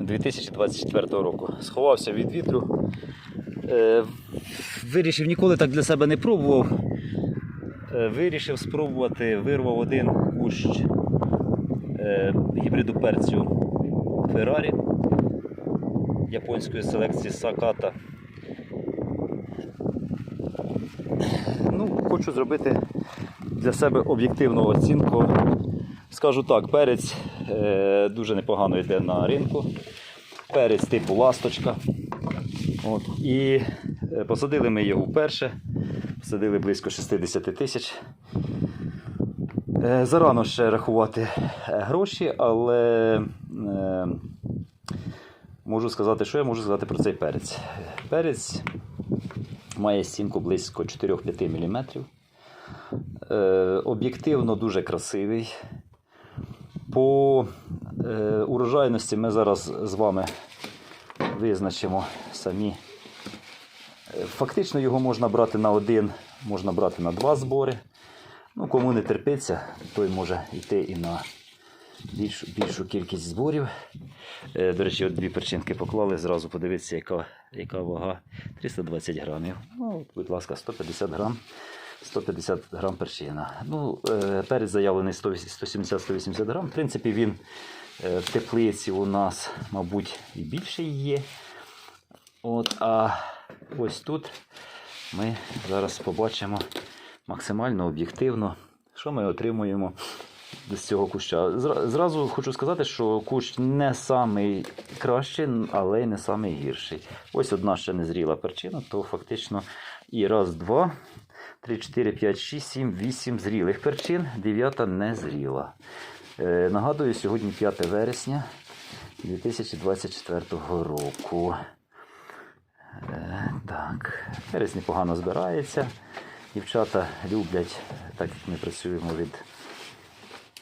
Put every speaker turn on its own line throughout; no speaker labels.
2024 року. Сховався від вітру. Е, Вирішив ніколи так для себе не пробував. Е, Вирішив спробувати, вирвав один кущ е, гібриду перцю Феррарі японської селекції Саката. Ну, хочу зробити для себе об'єктивну оцінку. Скажу так, перець дуже непогано йде на ринку. Перець типу ласточка. От. І е, посадили ми його вперше. Посадили близько 60 тисяч. Е, зарано ще рахувати е, гроші, але е, можу сказати, що я можу сказати про цей перець. Перець має стінку близько 4-5 мм. Е, об'єктивно дуже красивий. По е, урожайності ми зараз з вами визначимо самі. Е, Фактично його можна брати на один, можна брати на два збори. Ну, кому не терпиться, той може йти і на більшу, більшу кількість зборів. Е, До речі, от дві перчинки поклали, зразу подивитися, яка, яка вага. 320 грамів. Ну, будь ласка, 150 грам. 150 грам перчина. Ну, е, перець заявлений 170-180 грам. В принципі, він е, в теплиці у нас, мабуть, і більше є. От, а ось тут ми зараз побачимо максимально об'єктивно, що ми отримуємо з цього куща. Зразу хочу сказати, що кущ не самий кращий, але й не самий гірший. Ось одна ще не зріла перчина, то фактично і раз, два, три, чотири, п'ять, шість, сім, вісім зрілих перчин, дев'ята не зріла. Е, нагадую, сьогодні 5 вересня 2024 року. Е, так, перець непогано збирається. Дівчата люблять, так як ми працюємо від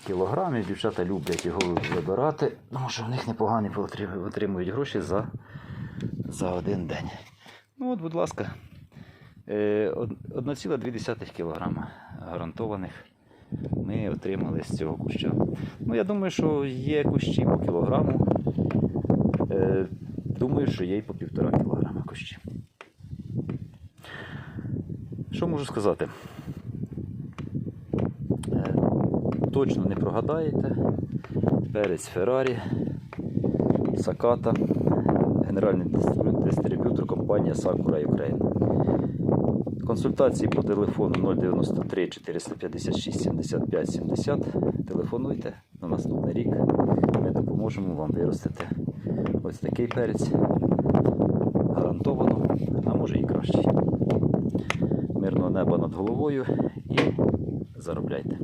кілограмів, дівчата люблять його вибирати, тому що в них непогані отримують гроші за, за один день. Ну от, будь ласка, 1,2 кг гарантованих ми отримали з цього куща. Ну, я думаю, що є кущі по кілограму. Е, Думаю, що є й по півтора кілограма кущі. Що можу сказати? Е, Точно не прогадаєте. Перець Феррарі, Саката, генеральний дистриб'ю- дистриб'ютор компанія Sakura Ukraine. Консультації по телефону 093 456 75 70. Телефонуйте на наступний рік. Ми допоможемо вам виростити ось такий перець. Гарантовано, а може і краще. Мирного неба над головою і заробляйте.